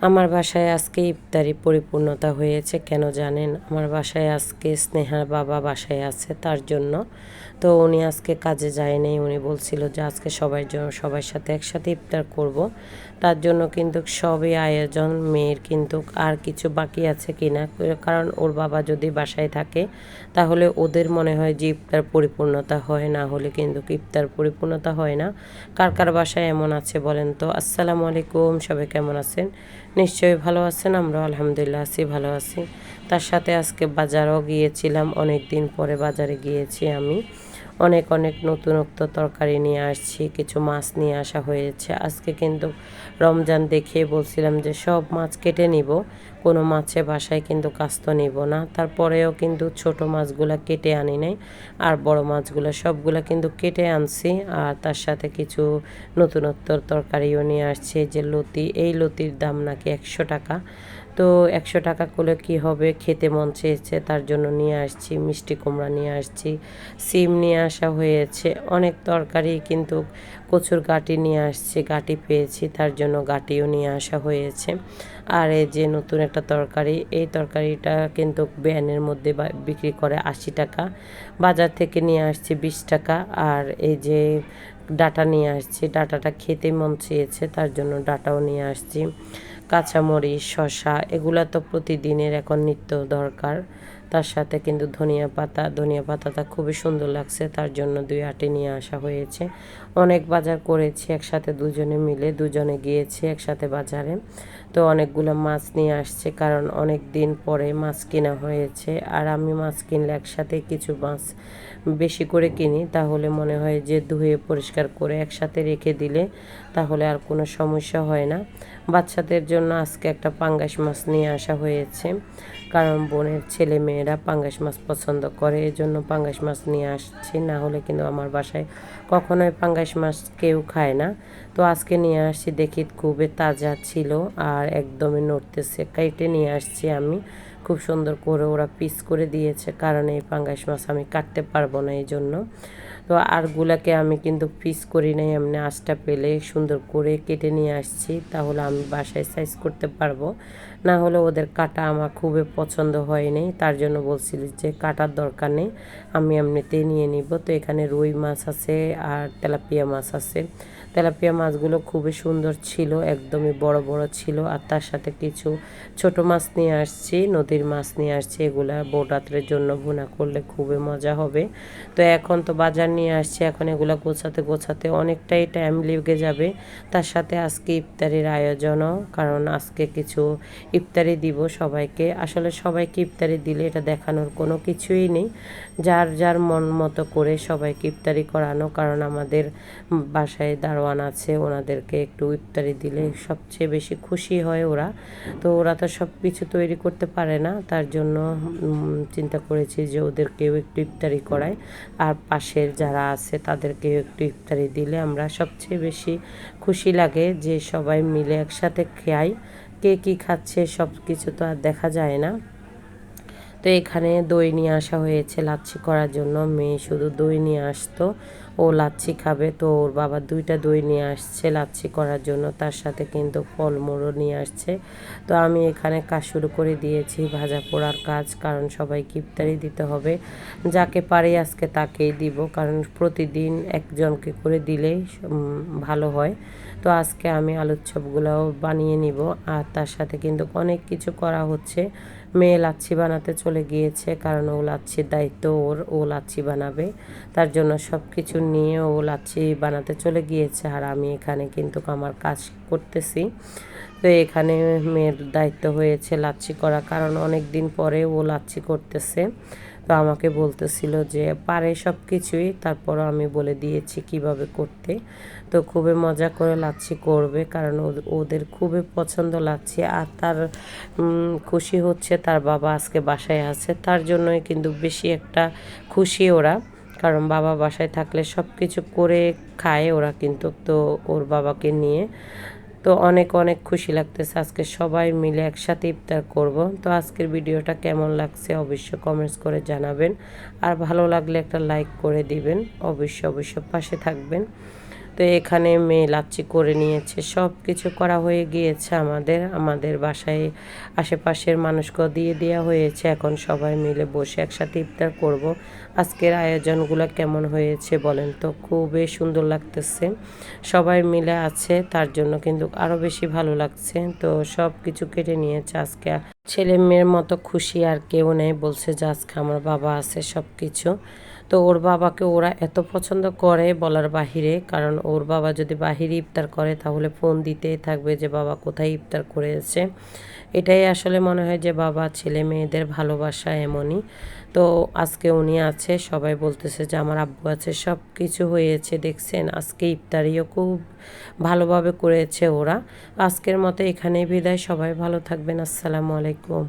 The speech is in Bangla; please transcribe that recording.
আমার বাসায় আজকে ইফতারি পরিপূর্ণতা হয়েছে, কেন জানেন? আমার বাসায় আজকে স্নেহার বাবা বাসায় আছে, তার জন্য তো উনি আজকে কাজে যায়নি। উনি বলছিল যে আজকে সবাই জন্য সবার সাথে একসাথে ইফতার করব। তার জন্য কিন্তু সবই আয়োজন, মেয়ের কিন্তু আর কিছু বাকি আছে কিনা। কারণ ওর বাবা যদি বাসায় থাকে, তাহলে ওদের মনে হয় যে ইফতার পরিপূর্ণতা হয়, না হলে কিন্তু ইফতার পরিপূর্ণতা হয় না। কার কার বাসায় এমন আছে বলেন তো? আসসালামু আলাইকুম, সবাই কেমন আছেন? নিশ্চয়ই ভালো আছেন আমরা আলহামদুলিল্লাহ আছি, ভালো আছি। তার সাথে আজকে বাজারও গিয়েছিলাম অনেক দিন পরে বাজারে গিয়েছি আমি। অনেক অনেক নতুনত্ব তরকারি নিয়ে আসছি, কিছু মাছ নিয়ে আসা হয়েছে। আজকে কিন্তু রমজান দেখে বলছিলাম যে সব মাছ কেটে নিব, কোনো মাছে বাসায় কিন্তু কাস্ত নিব না। তারপরেও কিন্তু ছোট মাছগুলো কেটে আনি নাই, আর বড় মাছগুলো সবগুলো কিন্তু কেটে আনছি। আর তার সাথে কিছু নতুনত্ব তরকারিও নিয়ে আসছে, যে লতি। এই লতির দাম নাকি একশো টাকা। তো একশো টাকা করলে কি হবে? খেতে মন চেয়েছে, তার জন্য নিয়ে আসছি, মিষ্টি কুমড়া নিয়ে আসছি, সিম নিয়ে আসা হয়েছে, অনেক তরকারি কিন্তু কচুর গাটি নিয়ে আসছি, গাটি পেয়েছি, তার জন্য গাটিও নিয়ে আসা হয়েছে। আর এই যে নতুন একটা তরকারি, এই তরকারিটা কিন্তু ব্যানের মধ্যে বিক্রি করে আশি টাকা, বাজার থেকে নিয়ে আসছি বিশ টাকা, আর এই যে ডাটা নিয়ে আসছি, ডাটাটা খেতে মন চেয়েছে, তার জন্য ডাটাও নিয়ে আসছি। কাঁচামরিচ শশা এগুলো তো প্রতিদিনের এখন নিত্য দরকার। তার সাথে কিন্তু ধনিয়া পাতা, ধনিয়া পাতাটা খুবই সুন্দর লাগছে, তার জন্য দুই আটে নিয়ে আসা হয়েছে। অনেক বাজার করেছি, একসাথে দুজনে মিলে, দুজনে গিয়েছি একসাথে বাজারে। তো অনেকগুলো মাছ নিয়ে আসছে, কারণ অনেক দিন পরে মাছ কেনা হয়েছে। আর আমি মাছ কিনলে একসাথে কিছু মাছ বেশি করে কিনি, তাহলে মনে হয় যে ধুয়ে পরিষ্কার করে একসাথে রেখে দিলে তাহলে আর কোনো সমস্যা হয় না। বাচ্চাদের জন্য আজকে একটা পাঙ্গাস মাছ নিয়ে আসা হয়েছে। কারণ বোনের ছেলে মেয়েরা পাঙ্গাস মাছ পছন্দ করে এই জন্য পাঙ্গাস মাছ নিয়ে আসছি। না হলে কিন্তু আমার বাসায় কখনোই পাঙ্গাস মাছ কেউ খায় না। তো আজকে নিয়ে আসছি, দেখি খুবই তাজা ছিল আর একদমই নড়তেছে। কেটে নিয়ে আসছি আমি। খুব সুন্দর করে ওরা পিস করে দিয়েছে, কারণ এই পাঙ্গাস মাছ আমি কাটতে পারব না এই জন্য তো আরগুলাকে আমি কিন্তু পিস করি নাই, এমনি আঁচটা পেলে সুন্দর করে কেটে নিয়ে আসছি, তাহলে আমি বাসায় সাইজ করতে পারব। না হলে ওদের কাটা আমার খুবই পছন্দ হয়নি তার জন্য বলছিল যে কাটার দরকার নেই, আমি এমনিতেই নিয়ে নিব। তো এখানে রুই মাছ আছে আর তেলাপিয়া মাছ আছে। তেলাপিয়া মাছগুলো খুবই সুন্দর ছিল, একদমই বড় বড় ছিল। আর তার সাথে কিছু ছোট মাছ নিয়ে আসছি, নদীর মাছ নিয়ে আসছি। এগুলা বৌরাত্রের জন্য ভুনা করলে খুবই মজা হবে। তো এখন তো বাজার নিয়ে আসছি, এখন এগুলো গোছাতে গোছাতে অনেকটাই টাইম লেগে যাবে। তার সাথে আজকে ইফতারির আয়োজনও, কারণ আজকে কিছু ইফতারি দিব সবাইকে। আসলে সবাইকে ইফতারি দিলে এটা দেখানোর কোনো কিছুই নেই। যার যার মন মতো করে সবাইকে ইফতারি করানো, কারণ আমাদের বাসায় দারোয়ান আছে, ওনাদেরকে একটু ইফতারি দিলে সবচেয়ে বেশি খুশি হয় ওরা। তো ওরা তো সব কিছু তৈরি করতে পারে না, তার জন্য চিন্তা করেছি যে ওদেরকেও একটু ইফতারি করায় আর পাশের যারা আছে, তাদেরকেও একটু ইফতারি দিলে আমরা সবচেয়ে বেশি খুশি লাগে যে সবাই মিলে একসাথে খাই কে কী খাচ্ছে সব কিছু তো আর দেখা যায় না। তো এখানে দই নিয়ে আসা হয়েছে লাচ্ছি করার জন্য। মেয়ে শুধু দই নিয়ে আসতো, ও লাচ্ছি খাবে। তো ওর বাবা দুইটা দই নিয়ে আসছে লাচ্ছি করার জন্য, তার সাথে কিন্তু ফলমূলও নিয়ে আসছে। তো আমি এখানে কাজ শুরু করে দিয়েছি ভাজা পোড়ার কাজ, কারণ সবাই ইফতারি দিতে হবে। যাকে পারি আজকে তাকেই দিব, কারণ প্রতিদিন একজনকে করে দিলেই ভালো হয়। তো আজকে আমি আলুর বানিয়ে নিব, আর তার সাথে কিন্তু অনেক কিছু করা হচ্ছে। মেয়ে লাচ্ছি বানাতে চলে গিয়েছে কারণ ও লাচ্ছির দায়িত্ব ওর, ও লাচ্ছি বানাবে। তার জন্য সব কিছু নিয়ে ও লাচ্ছি বানাতে চলে গিয়েছে আর আমি এখানে কিন্তু আমার কাজ করতেছি। তো এখানে মেয়ের দায়িত্ব হয়েছে লাচ্ছি করা কারণ অনেক দিন পরে ও লাচ্ছি করতেছে। তো আমাকে বলতেছিল যে, পারে সব কিছুই তারপরও আমি বলে দিয়েছি কীভাবে করতে। তো খুবই মজা করে লাচ্ছি করবে, কারণ ওদের খুবই পছন্দ লাগছে আর তার খুশি হচ্ছে তার বাবা আজকে বাসায় আছে। তার জন্যই কিন্তু বেশি একটা খুশি ওরা। কারণ বাবা বাসায় থাকলে সব কিছু করে খায় ওরা কিন্তু। তো ওর বাবাকে নিয়ে তো অনেক অনেক খুশি লাগতেছে। আজকে সবাই মিলে একসাথে ইফতার করব। তো আজকের ভিডিওটা কেমন লাগছে অবশ্যই কমেন্টস করে জানাবেন। আর ভালো লাগলে একটা লাইক করে দিবেন। অবশ্যই অবশ্য পাশে থাকবেন। তো এখানে মেয়ে লাচ্ছি করে নিয়েছে। সব কিছু করা হয়ে গিয়েছে আমাদের। আমাদের বাসায় আশেপাশের মানুষকেও দিয়ে দেওয়া হয়েছে। এখন সবাই মিলে বসে একসাথে ইফতার করব। আজকের আয়োজনগুলো কেমন হয়েছে বলেন তো? খুবই সুন্দর লাগতেছে। সবাই মিলে আছে, তার জন্য কিন্তু আরও বেশি ভালো লাগছে। তো সব কিছু কেটে নিয়েছে আজকে। ছেলে মেয়ের মতো খুশি আর কেউ নেই। বলছে যে আজকে আমার বাবা আছে সব কিছু তো ওর বাবাকে ওরা এত পছন্দ করে বলার বাহিরে, কারণ ওর বাবা যদি বাহিরে ইফতার করে তাহলে ফোন দিতেই থাকবে যে বাবা কোথায় ইফতার করেছে এটাই আসলে মনে হয় যে বাবা ছেলে মেয়েদের ভালোবাসা এমনই। তো আজকে উনি আছে, সবাই বলতেছে যে আমার আব্বু আছে সব কিছু হয়েছে, দেখছেন? আজকে ইফতারিও খুব ভালোভাবে করেছে ওরা। আজকের মতো এখানেই বিদায়, সবাই ভালো থাকবেন, আসসালামু আলাইকুম।